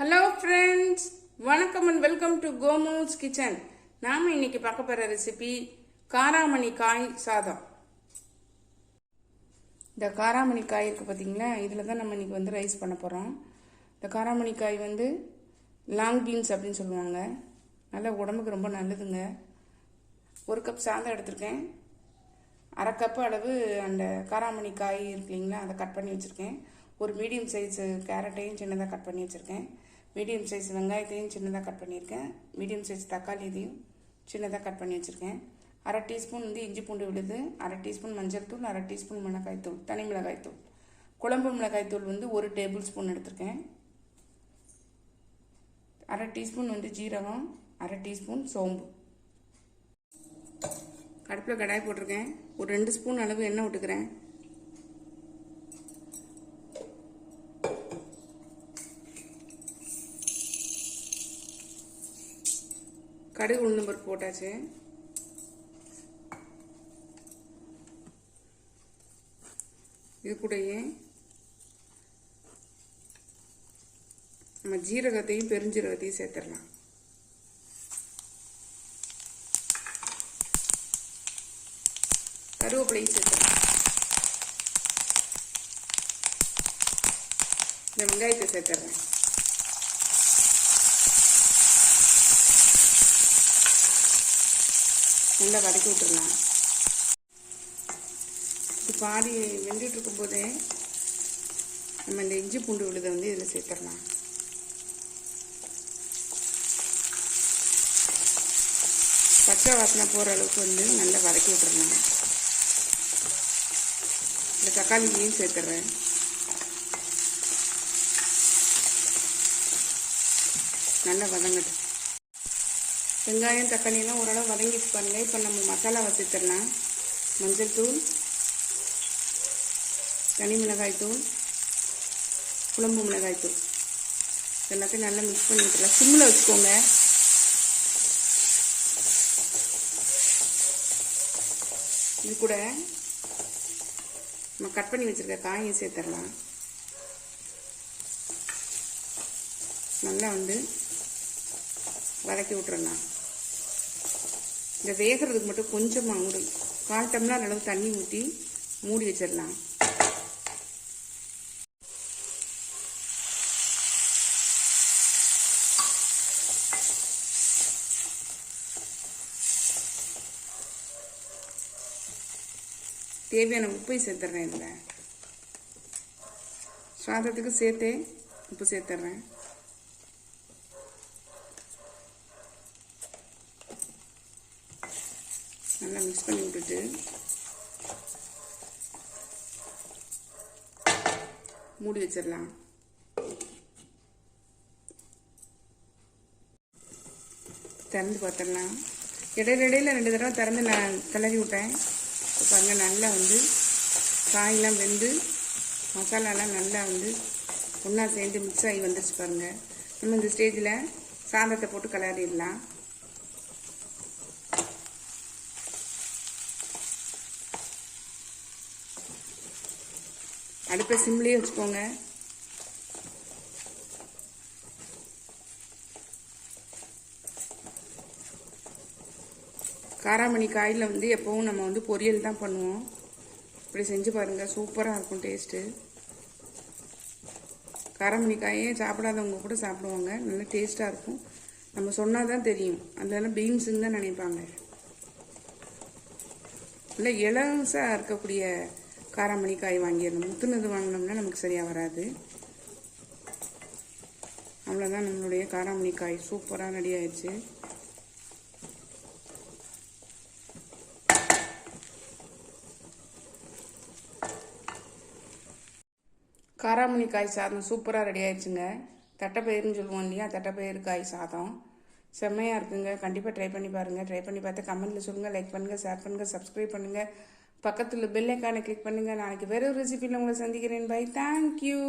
Hello friends வணக்கம் and welcome to Komu's kitchen நாம இன்னைக்கு பார்க்க போற ரெசிபி காராமணி காய் சாதம். இந்த காராமணி காய் இருக்கு பார்த்தீங்களா இதில் தான் நம்ம இன்னைக்கு வந்து ரைஸ் பண்ண போகிறோம் இந்த காராமணி காய் வந்து லாங் பீன்ஸ் அப்படின்னு சொல்லுவாங்க. நல்ல உடம்புக்கு ரொம்ப நல்லதுங்க. ஒரு கப் சாதம் எடுத்திருக்கேன். அரை கப்பு அளவு அந்த காராமணி காய் இருக்கு இல்லைங்களா? அதை கட் பண்ணி வச்சுருக்கேன். ஒரு மீடியம் சைஸ் கேரட்டையும் சின்னதாக கட் பண்ணி வச்சுருக்கேன். மீடியம் சைஸ் வெங்காயத்தையும் சின்னதாக கட் பண்ணியிருக்கேன். மீடியம் சைஸ் தக்காளி இதையும் சின்னதாக கட் பண்ணி வச்சுருக்கேன். அரை டீஸ்பூன் வந்து இஞ்சி பூண்டு விழுது. அரை டீஸ்பூன் மஞ்சள் தூள் அரை டீஸ்பூன் மிளகாய் தூள் தனி மிளகாய்த்தூள் குழம்பு மிளகாய் தூள் வந்து ஒரு டேபிள் ஸ்பூன் எடுத்திருக்கேன். அரை டீஸ்பூன் வந்து ஜீரகம் அரை டீஸ்பூன் சோம்பு. அடுப்பில் கடாய் போட்டிருக்கேன். ஒரு ரெண்டு ஸ்பூன் அளவு எண்ணெய் விட்டுக்கிறேன் கடுகு உளுந்து பருப்பு போட்டாச்சு. இது கூடயே நம்ம ஜீரகத்தையும் பெருஞ்சீரகத்தையும் சேர்த்துடலாம். கருவேப்பிலையும் சேர்த்துடலாம். இந்த வெங்காயத்தை சேர்த்துறேன் நல்லா வதக்கி விட்டுருலாம் இது பாதி வெந்துட்டு இருக்கும்போதே நம்ம இந்த இஞ்சி பூண்டு விழுதை வந்து இதில் சேர்த்துடலாம். பச்சை வாசனை போகிற அளவுக்கு வந்து நல்லா வதக்கி விட்டுறலாம். இந்த தக்காளியும் சேர்த்துட்றேன் நல்லா வதங்கட்டும். வெங்காயம் தக்காளியெல்லாம் ஓரளவு வதங்கிட்டு பாருங்கள் இப்போ நம்ம மசாலா வச்சுத்தரலாம் மஞ்சள் தூள் தனி மிளகாய் தூள் குழம்பு மிளகாய் தூள். எல்லாத்தையும் நல்லா மிக்ஸ் பண்ணி விட்டுலாம் சிம்மில் வச்சுக்கோங்க. இது கூட நம்ம கட் பண்ணி வச்சுருக்க காயும் சேர்த்துடலாம் நல்லா வந்து வதக்கி விட்டுறலாம். இந்த வேகிறதுக்கு மட்டும் கொஞ்சமாக மூடி. கால் டம்ளர் அளவு தண்ணி ஊற்றி மூடி வச்சிடலாம். தேவையான உப்பை சேர்த்துட்றேன் இதில். சாதத்துக்கு சேர்த்தே உப்பு சேர்த்துட்றேன் நல்லா மிக்ஸ் பண்ணி விட்டுட்டு. மூடி வச்சிடலாம். திறந்து பார்த்துடலாம். இடையில இடையில ரெண்டு தடவை திறந்து நான் கிளறி விட்டேன். இப்போ பாருங்க நல்லா வந்து காயெல்லாம் வெந்து மசாலாலாம் நல்லா வந்து ஒன்றா சேர்ந்து மிக்ஸ் ஆகி வந்துருச்சு பாருங்கள் நம்ம இந்த ஸ்டேஜில் சாதத்தை போட்டு கிளறிடலாம். அடுப்பை சிம்லேயே வச்சுக்கோங்க. காராமணி காயில் வந்து எப்போவும் நம்ம வந்து பொரியல் தான் பண்ணுவோம். இப்படி செஞ்சு பாருங்கள் சூப்பராக இருக்கும் டேஸ்ட்டு. காராமணி காயே சாப்பிடாதவங்க கூட சாப்பிடுவாங்க நல்லா டேஸ்ட்டாக இருக்கும். நம்ம சொன்னால் தான் தெரியும். அதெல்லாம் பீன்ஸுன்னு தான் நினைப்பாங்க. இல்லை இலவசாக இருக்கக்கூடிய காராமணி காய் வாங்கிடணும். முத்துனது வாங்கினோம்னா நமக்கு சரியாக வராது. அவ்வளோதான் நம்மளுடைய காராமணி காய். சூப்பராக ரெடி ஆயிடுச்சு. காராமணி காய் சாதம் சூப்பராக ரெடி ஆயிடுச்சுங்க. தட்டைப்பயிறுன்னு சொல்லுவோம் இல்லையா? தட்டைப்பயிறு காய் சாதம். செம்மையாக இருக்குங்க. கண்டிப்பாக ட்ரை பண்ணி பாருங்கள் ட்ரை பண்ணி பார்த்து கமெண்ட்டில் சொல்லுங்கள் லைக் பண்ணுங்கள் ஷேர் பண்ணுங்கள் சப்ஸ்கிரைப் பண்ணுங்கள் பக்கத்தில் பெல் கிளிக் பண்ணுங்கள் நாளைக்கு வேற ஒரு ரெசிபியில் உங்களை சந்திக்கிறேன். By thank you